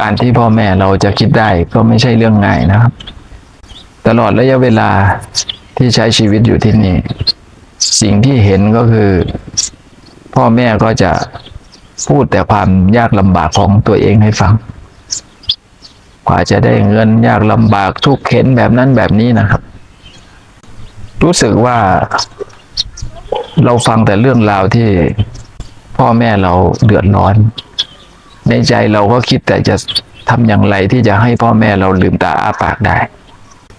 การที่พ่อแม่เราจะคิดได้ก็ไม่ใช่เรื่องง่ายนะครับ ตลอดระยะเวลาที่ใช้ชีวิตอยู่ที่นี่ สิ่งที่เห็นก็คือ พ่อแม่ก็จะพูดแต่ความยากลำบากของตัวเองให้ฟังกว่าจะได้เงินยากลำบากทุกข์เข็นแบบนั้นแบบนี้นะครับ รู้สึกว่า เราฟังแต่เรื่องราวที่พ่อแม่เราเดือดร้อน ในใจเราก็คิดแต่จะทำอย่างไรที่จะให้พ่อแม่เราลืมตาอ้าปากได้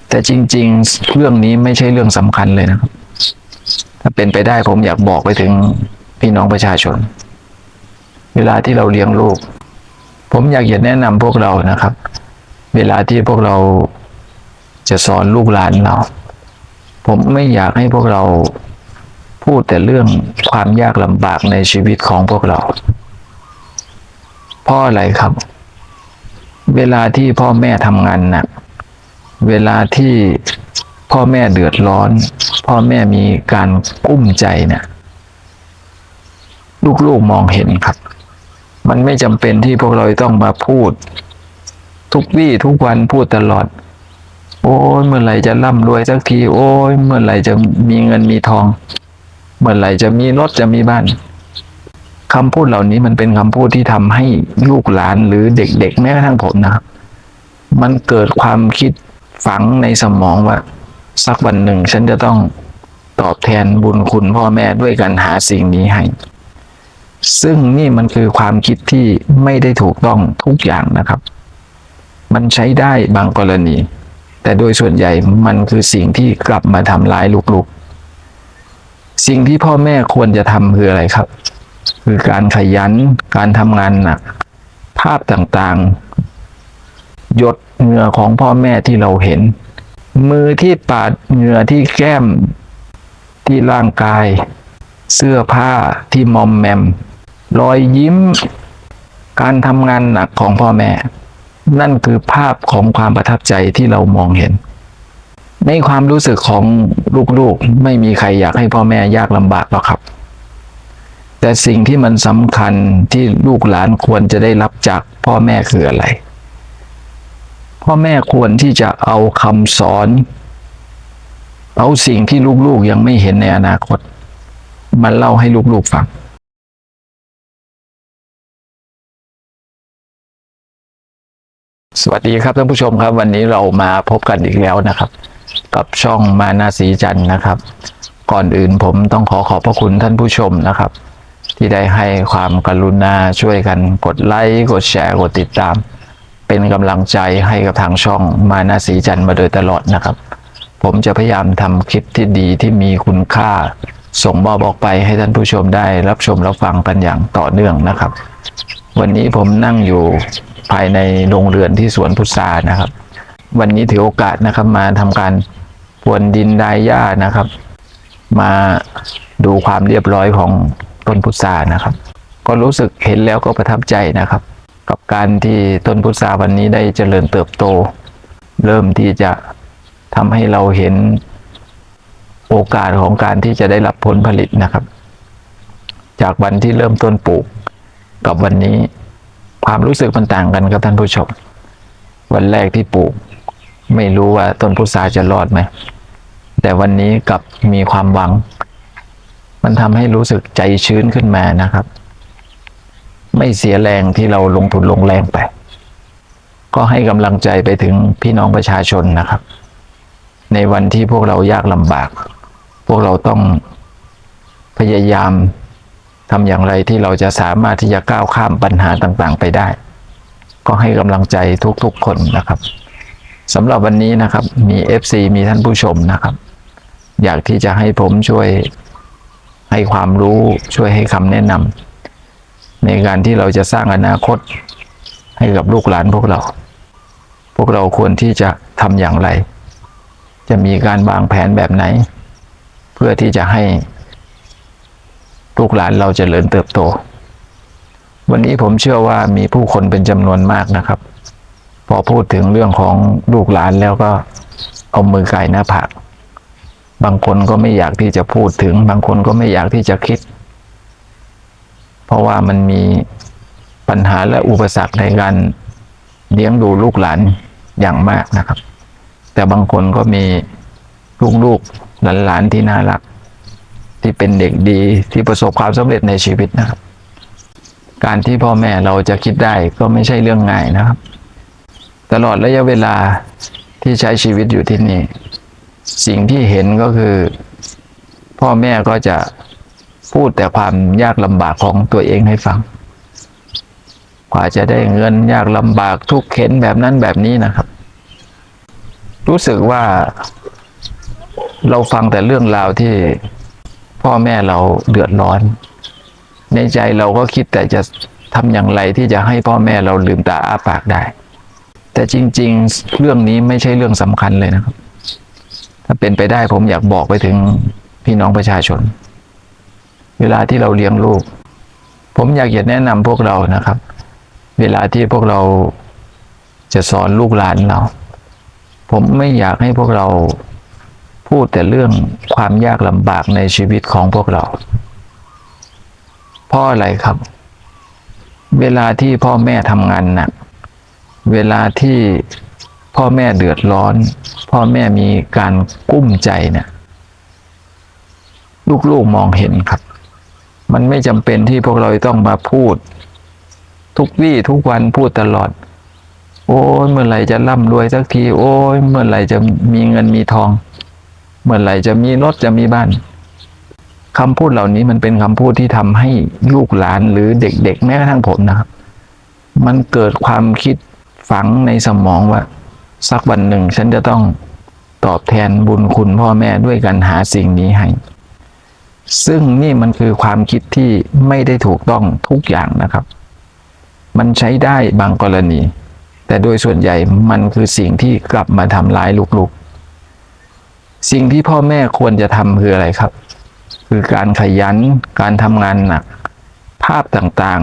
แต่จริง ๆ เรื่องนี้ไม่ใช่เรื่องสำคัญเลยนะครับ ถ้าเป็นไปได้ผมอยากบอกไปถึงพี่น้องประชาชน เวลาที่เราเลี้ยงลูก ผมอยากจะแนะนำพวกเรานะครับ เวลาที่พวกเราจะสอนลูกหลานเรา ผมไม่อยากให้พวกเราพูดแต่เรื่องความยากลำบากในชีวิตของพวกเรา เพราะอะไรครับ เวลาที่พ่อแม่ทำงานหนักเวลาที่พ่อแม่เดือดร้อน พ่อแม่มีการกุ้มใจเนี่ยลูกๆมองเห็นครับ มันไม่จำเป็นที่พวกเราต้องมาพูด ทุกวี่ทุกวันพูดตลอด โอ้ยเมื่อไหร่จะร่ำรวยสักที โอ้ยเมื่อไหร่จะมีเงินมีทอง เมื่อไหร่จะมีรถจะมีบ้าน คำพูดเหล่านี้มันเป็นคำพูดที่ทำให้ลูกหลานหรือเด็กๆแม้กระทั่งผมนะครับ มันเกิดความคิดฝังในสมองว่า สักวันหนึ่งฉันจะต้องตอบแทนบุญคุณพ่อแม่ด้วยการหาสิ่งนี้ให้ ซึ่งนี่มันคือความคิดที่ไม่ได้ถูกต้องทุกอย่างนะครับ มันใช้ได้บางกรณี แต่โดยส่วนใหญ่มันคือสิ่งที่กลับมาทำร้ายลูกๆ สิ่งที่พ่อแม่ควรจะทำคืออะไรครับ คือการขยันการทำงานหนัก ภาพต่างๆ หยดเหงื่อของพ่อแม่ที่เราเห็น มือที่ปาดเหงื่อที่แก้มที่ร่างกาย เสื้อผ้าที่มอมแมม รอยยิ้ม การทำงานหนักของพ่อแม่ นั่นคือภาพของความประทับใจที่เรามองเห็น ในความรู้สึกของลูกๆ ไม่มีใครอยากให้พ่อแม่ยากลำบากหรอกครับ แต่สิ่งที่มันสำคัญที่ลูกหลานควรจะได้รับจากพ่อแม่คืออะไร พ่อแม่ควรที่จะเอาคำสอน เอาสิ่งที่ลูกๆยังไม่เห็นในอนาคตมาเล่าให้ลูกๆฟังสวัสดีครับท่านผู้ชมครับ วันนี้เรามาพบกันอีกแล้วนะครับ กับช่องมานาสีจันทร์นะครับ ก่อนอื่นผมต้องขอขอบพระคุณท่านผู้ชมนะครับ ที่ได้ให้ความกรุณาช่วยกันกดไลค์กดแชร์กดติดตาม เป็นกำลังใจให้กับทางช่องมานาสีจันทร์มาโดยตลอดนะครับ ผมจะพยายามทำคลิปที่ดีที่มีคุณค่า ส่งมอบออกไปให้ท่านผู้ชมได้รับชมรับฟังกันอย่างต่อเนื่องนะครับ วันนี้ผมนั่งอยู่ภายในโรงเรือนที่สวนพุทรานะครับ วันนี้ถือโอกาสนะครับมาทำการพรวนดินดายหญ้านะครับ มาดูความเรียบร้อยของ ต้นพุทรานะครับ ก็รู้สึกเห็นแล้วก็ประทับใจนะครับ กับการที่ต้นพุทราวันนี้ได้เจริญเติบโต เริ่มที่จะทำให้เราเห็นโอกาสของการที่จะได้รับผลผลิตนะครับ จากวันที่เริ่มต้นปลูก กับวันนี้ความรู้สึกมันต่างกันครับท่านผู้ชม วันแรกที่ปลูก ไม่รู้ว่าต้นพุทราจะรอดไหมแต่วันนี้กับมีความหวัง มันทำให้รู้สึกใจชื้นขึ้นมานะครับ ไม่เสียแรงที่เราลงทุนลงแรงไป ก็ให้กำลังใจไปถึงพี่น้องประชาชนนะครับ ในวันที่พวกเรายากลำบาก พวกเราต้องพยายามทำอย่างไรที่เราจะสามารถที่จะก้าวข้ามปัญหาต่างๆ ไปได้ ก็ให้กำลังใจทุกๆคนนะครับสำหรับวันนี้นะครับมี FC มีท่านผู้ชมนะครับ อยากที่จะให้ผมช่วย ให้ความรู้ช่วยให้คำแนะนำในการที่เราจะสร้างอนาคตให้กับลูกหลานพวกเรา พวกเราควรที่จะทำอย่างไร จะมีการวางแผนแบบไหน เพื่อที่จะให้ลูกหลานเราจเจริญเติบโต วันนี้ผมเชื่อว่ามีผู้คนเป็นจำนวนมากนะครับ พอพูดถึงเรื่องของลูกหลานแล้วก็เอามือไก่หน้าผาก บางคนก็ไม่อยากที่จะพูดถึง บางคนก็ไม่อยากที่จะคิด เพราะว่ามันมีปัญหาและอุปสรรคในการเลี้ยงดูลูกหลานอย่างมากนะครับ แต่บางคนก็มีลูกๆหลานๆที่น่ารัก ที่เป็นเด็กดีที่ประสบความสำเร็จในชีวิตนะครับ การที่พ่อแม่เราจะคิดได้ก็ไม่ใช่เรื่องง่ายนะครับ ตลอดระยะเวลาที่ใช้ชีวิตอยู่ที่นี่ สิ่งที่เห็นก็คือ พ่อแม่ก็จะพูดแต่ความยากลำบากของตัวเองให้ฟังกว่าจะได้เงินยากลำบากทุกข์เข็นแบบนั้นแบบนี้นะครับ รู้สึกว่า เราฟังแต่เรื่องราวที่พ่อแม่เราเดือดร้อน ในใจเราก็คิดแต่จะทำอย่างไรที่จะให้พ่อแม่เราลืมตาอ้าปากได้ แต่จริง ๆ เรื่องนี้ไม่ใช่เรื่องสำคัญเลยนะครับ ถ้าเป็นไปได้ผมอยากบอกไปถึงพี่น้องประชาชน เวลาที่เราเลี้ยงลูก ผมอยากจะแนะนำพวกเรานะครับ เวลาที่พวกเราจะสอนลูกหลานเรา ผมไม่อยากให้พวกเราพูดแต่เรื่องความยากลำบากในชีวิตของพวกเราเพราะอะไรครับ เวลาที่พ่อแม่ทำงานหนัก เวลาที่ พ่อแม่เดือดร้อน พ่อแม่มีการกุ้มใจเนี่ยลูกๆมองเห็นครับ มันไม่จำเป็นที่พวกเราต้องมาพูด ทุกวี่ทุกวันพูดตลอด โอ้ยเมื่อไหร่จะร่ำรวยสักที โอ้ยเมื่อไหร่จะมีเงินมีทอง เมื่อไหร่จะมีรถจะมีบ้านคำพูดเหล่านี้มันเป็นคำพูดที่ทำให้ลูกหลานหรือเด็กๆ แม้กระทั่งผมนะครับ มันเกิดความคิดฝังในสมองว่า สักวันหนึ่งฉันจะต้องตอบแทนบุญคุณพ่อแม่ด้วยการหาสิ่งนี้ให้ ซึ่งนี่มันคือความคิดที่ไม่ได้ถูกต้องทุกอย่างนะครับ มันใช้ได้บางกรณี แต่โดยส่วนใหญ่มันคือสิ่งที่กลับมาทำร้ายลูกๆ สิ่งที่พ่อแม่ควรจะทำคืออะไรครับ คือการขยัน การทำงานหนัก ภาพต่าง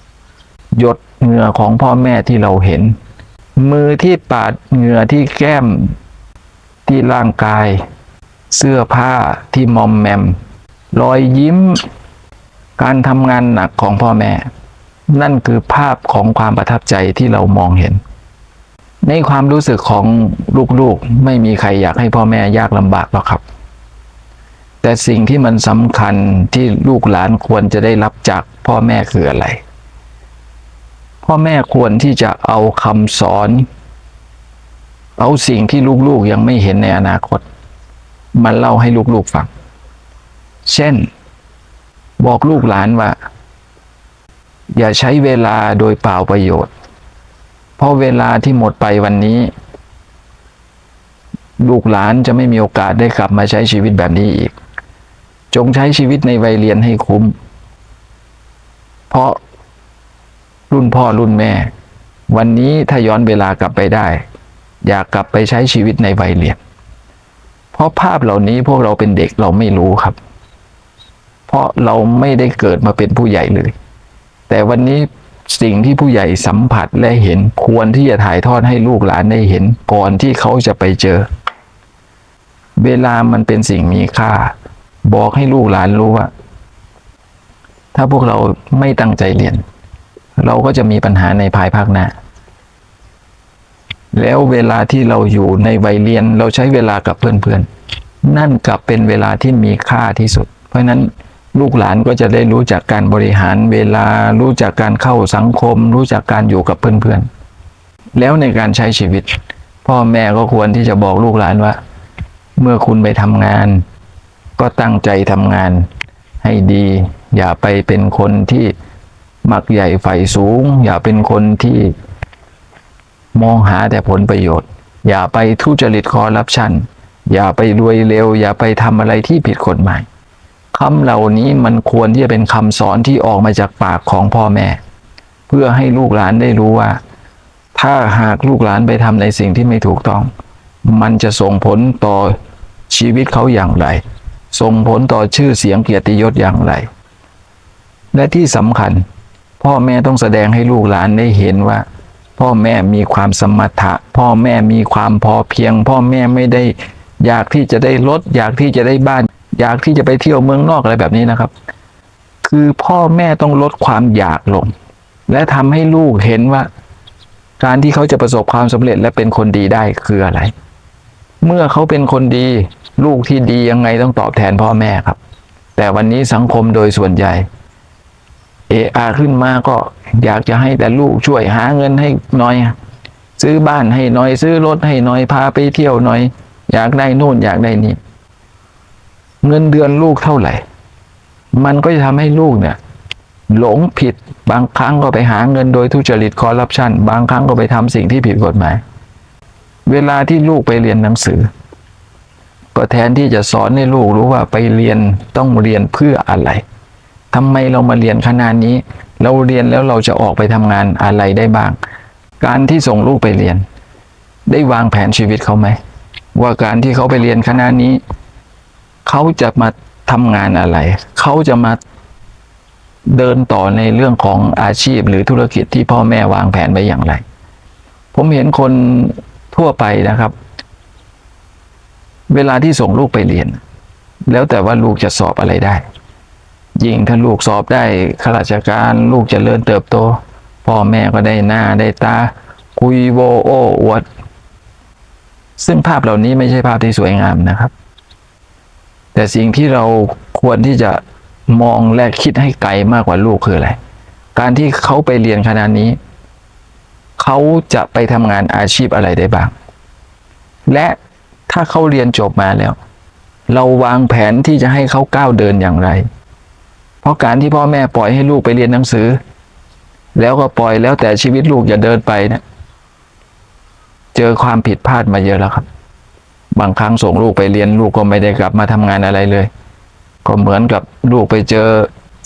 ๆยดเหงื่อของพ่อแม่ที่เราเห็น มือที่ปาดเหงื่อที่แก้ม ที่ร่างกาย เสื้อผ้าที่มอมแมม รอยยิ้ม การทำงานหนักของพ่อแม่ นั่นคือภาพของความประทับใจที่เรามองเห็น ในความรู้สึกของลูกๆ ไม่มีใครอยากให้พ่อแม่ยากลำบากหรอกครับ แต่สิ่งที่มันสำคัญที่ลูกหลานควรจะได้รับจากพ่อแม่คืออะไร พ่อแม่ควรที่จะเอาคำสอน เอาสิ่งที่ลูกๆยังไม่เห็นในอนาคต มาเล่าให้ลูกๆฟัง เช่น บอกลูกหลานว่า อย่าใช้เวลาโดยเปล่าประโยชน์ เพราะเวลาที่หมดไปวันนี้ ลูกหลานจะไม่มีโอกาสได้กลับมาใช้ชีวิตแบบนี้อีก จงใช้ชีวิตในวัยเรียนให้คุ้ม เพราะ รุ่นพ่อรุ่นแม่ วันนี้ถ้าย้อนเวลากลับไปได้ อยากกลับไปใช้ชีวิตในวัยเรียน เพราะภาพเหล่านี้พวกเราเป็นเด็กเราไม่รู้ครับ เพราะเราไม่ได้เกิดมาเป็นผู้ใหญ่เลย แต่วันนี้สิ่งที่ผู้ใหญ่สัมผัสและเห็นควรที่จะถ่ายทอดให้ลูกหลานได้เห็นก่อนที่เขาจะไปเจอ เวลามันเป็นสิ่งมีค่า บอกให้ลูกหลานรู้ว่า ถ้าพวกเราไม่ตั้งใจเรียน เราก็จะมีปัญหาในภายภาคหน้า แล้วเวลาที่เราอยู่ในวัยเรียนเราใช้เวลากับเพื่อนๆ นั่นกลับเป็นเวลาที่มีค่าที่สุด เพราะนั้นลูกหลานก็จะได้รู้จักการบริหารเวลารู้จักการเข้าสังคม รู้จักการอยู่กับเพื่อนๆ แล้วในการใช้ชีวิต พ่อแม่ก็ควรที่จะบอกลูกหลานว่า เมื่อคุณไปทำงาน ก็ตั้งใจทำงานให้ดี อย่าไปเป็นคนที่ มักใหญ่ไฟสูง อย่าเป็นคนที่มองหาแต่ผลประโยชน์ อย่าไปทุจริตคอร์รัปชันอย่าไปรวยเร็ว อย่าไปทำอะไรที่ผิดกฎหมายคำเหล่านี้มันควรที่จะเป็นคำสอนที่ออกมาจากปากของพ่อแม่ เพื่อให้ลูกหลานได้รู้ว่า ถ้าหากลูกหลานไปทำในสิ่งที่ไม่ถูกต้อง มันจะส่งผลต่อชีวิตเขาอย่างไร ส่งผลต่อชื่อเสียงเกียรติยศอย่างไร และที่สำคัญ พ่อแม่ต้องแสดงให้ลูกหลานได้เห็นว่า พ่อแม่มีความสมถะ พ่อแม่มีความพอเพียง พ่อแม่ไม่ได้อยากที่จะได้รถอยากที่จะได้บ้าน อยากที่จะไปเที่ยวเมืองนอกอะไรแบบนี้นะครับ คือพ่อแม่ต้องลดความอยากลง และทำให้ลูกเห็นว่า การที่เขาจะประสบความสำเร็จและเป็นคนดีได้คืออะไร เมื่อเขาเป็นคนดี ลูกที่ดียังไงต้องตอบแทนพ่อแม่ครับ แต่วันนี้สังคมโดยส่วนใหญ่ เออาขึ้นมาก็อยากจะให้แต่ลูกช่วยหาเงินให้หน่อย ซื้อบ้านให้หน่อย ซื้อรถให้หน่อยพาไปเที่ยวหน่อย อยากได้นู่นอยากได้นี่เงินเดือนลูกเท่าไหร่ มันก็จะทำให้ลูกเนี่ย หลงผิดบางครั้งก็ไปหาเงินโดยทุจริตคอร์รัปชันบางครั้งก็ไปทำสิ่งที่ผิดกฎหมาย เวลาที่ลูกไปเรียนหนังสือ ก็แทนที่จะสอนให้ลูกรู้ว่าไปเรียนต้องเรียนเพื่ออะไร ทำไมเรามาเรียนขนาดนี้ เราเรียนแล้วเราจะออกไปทำงานอะไรได้บ้าง การที่ส่งลูกไปเรียน ได้วางแผนชีวิตเขาไหม ว่าการที่เขาไปเรียนคณะนี้ เขาจะมาทำงานอะไร เขาจะมาเดินต่อในเรื่องของอาชีพหรือธุรกิจที่พ่อแม่วางแผนไว้อย่างไร ผมเห็นคนทั่วไปนะครับ เวลาที่ส่งลูกไปเรียน แล้วแต่ว่าลูกจะสอบอะไรได้ ยิ่งถ้าลูกสอบได้ข้าราชการลูกจเจริญเติบโต พ่อแม่ก็ได้หน้าได้ตา คุยโวโอ้อวด ซึ่งภาพเหล่านี้ไม่ใช่ภาพที่สวยงามนะครับ แต่สิ่งที่เราควรที่จะมองและคิดให้ไกลมากกว่าลูกคืออะไร การที่เขาไปเรียนขนาดนี้ เขาจะไปทำงานอาชีพอะไรได้บ้าง และถ้าเขาเรียนจบมาแล้ว เราวางแผนที่จะให้เขาก้าวเดินอย่างไร เพราะการที่พ่อแม่ปล่อยให้ลูกไปเรียนหนังสือ แล้วก็ปล่อยแล้วแต่ชีวิตลูกอย่าเดินไปเนะี่ยเจอความผิดพลาดมาเยอะแล้วครับ บางครั้งส่งลูกไปเรียนลูกก็ไม่ได้กลับมาทำงานอะไรเลย ก็เหมือนกับลูกไปเจอ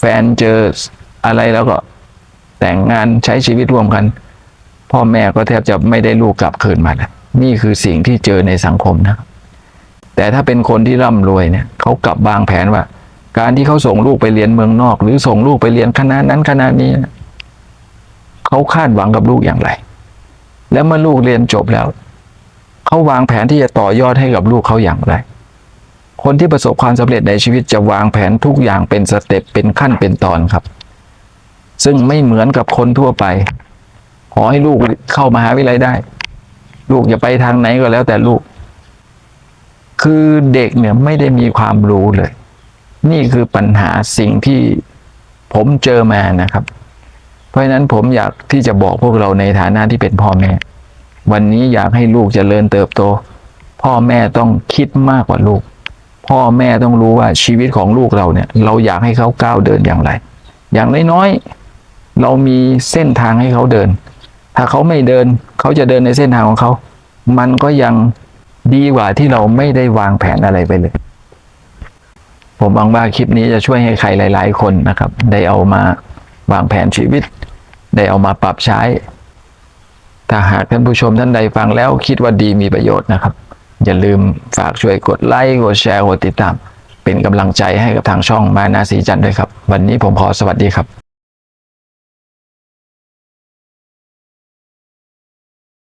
แฟนเจออะไรแล้วก็แต่งงานใช้ชีวิตร่วมกัน พ่อแม่ก็แทบจะไม่ได้ลูกกลับคืนมาแล้วนี่คือสิ่งที่เจอในสังคมนะ แต่ถ้าเป็นคนที่ร่ำรวยเนี่ยเขากลับวางแผนว่า การที่เขาส่งลูกไปเรียนเมืองนอก หรือส่งลูกไปเรียนคณะนั้นคณะนี้เขาคาดหวังกับลูกอย่างไร แล้วเมื่อลูกเรียนจบแล้วเขาวางแผนที่จะต่อยอดให้กับลูกเขาอย่างไร คนที่ประสบความสำเร็จในชีวิตจะวางแผนทุกอย่างเป็นสเต็ปเป็นขั้นเป็นตอนครับ ซึ่งไม่เหมือนกับคนทั่วไป ขอให้ลูกเข้ามหาวิทยาลัยได้ ลูกจะไปทางไหนก็แล้วแต่ลูก คือเด็กเนี่ยไม่ได้มีความรู้เลย นี่คือปัญหาสิ่งที่ผมเจอมานะครับ เพราะฉะนั้นผมอยากที่จะบอกพวกเราในฐานะที่เป็นพ่อแม่ วันนี้อยากให้ลูกจเจริญเติบโต พ่อแม่ต้องคิดมากกว่าลูก พ่อแม่ต้องรู้ว่าชีวิตของลูกเราเนี่ย เราอยากให้เขาก้าวเดินอย่างไร อย่างน้อยๆเรามีเส้นทางให้เขาเดิน ถ้าเขาไม่เดินเขาจะเดินในเส้นทางของเขา มันก็ยังดีกว่าที่เราไม่ได้วางแผนอะไรไปเลย ผมหวังว่าคลิปนี้จะช่วยให้ใครหลาย ๆ คนนะครับ ได้เอามาวางแผนชีวิต ได้เอามาปรับใช้ ถ้าหากท่านผู้ชมท่านใดฟังแล้วคิดว่าดีมีประโยชน์นะครับ อย่าลืมฝากช่วยกดไลค์กดแชร์กดติดตาม เป็นกำลังใจให้กับทางช่องมานาสีจันทร์ด้วยครับ วันนี้ผมขอสวัสดีครับ